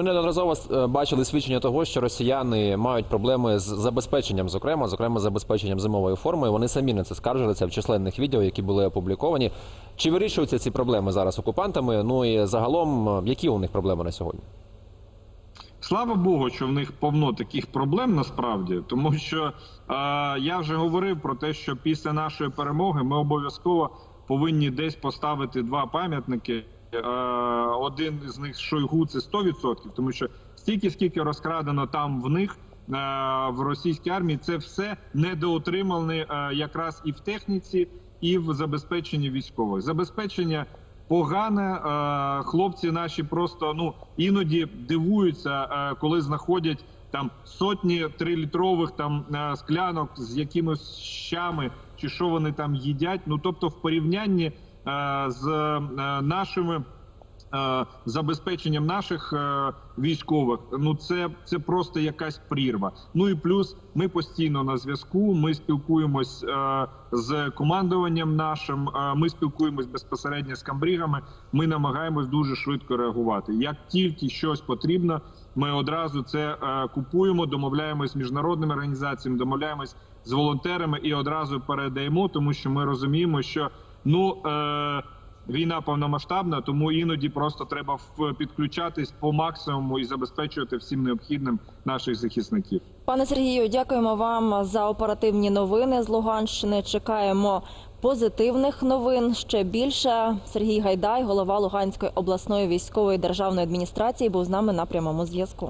Ми неодноразово е, бачили свідчення того, що росіяни мають проблеми з забезпеченням, зокрема, зокрема, забезпеченням зимової форми. Вони самі на це скаржилися в численних відео, які були опубліковані. Чи вирішуються ці проблеми зараз окупантами? Ну і загалом, е, які у них проблеми на сьогодні? Слава Богу, що в них повно таких проблем насправді, тому що е, я вже говорив про те, що після нашої перемоги ми обов'язково повинні десь поставити два пам'ятники. Е, один з них Шойгу це 100%, тому що стільки, скільки розкрадено там в них е, в російській армії, це все недоотримані е, якраз і в техніці, і в забезпеченні військових. Забезпечення погане. Е, хлопці наші просто ну іноді дивуються, коли знаходять там сотні трилітрових там склянок з якимись щами, чи що вони там їдять. Ну тобто, в порівнянні з е, нашими. е, Забезпеченням наших е, військових, ну це це просто якась прірва. Ну і плюс ми постійно на зв'язку. Ми спілкуємось е, з командуванням нашим. е, ми спілкуємось безпосередньо з камбрігами. Ми намагаємось дуже швидко реагувати. Як тільки щось потрібно, ми одразу це е, купуємо, домовляємось з міжнародними організаціями, домовляємось з волонтерами і одразу передаємо, тому що ми розуміємо, що ну. Е, Війна повномасштабна, тому іноді просто треба підключатись по максимуму і забезпечувати всім необхідним наших захисників. Пане Сергію, дякуємо вам за оперативні новини з Луганщини. Чекаємо позитивних новин ще більше. Сергій Гайдай, голова Луганської обласної військової державної адміністрації, був з нами на прямому зв'язку.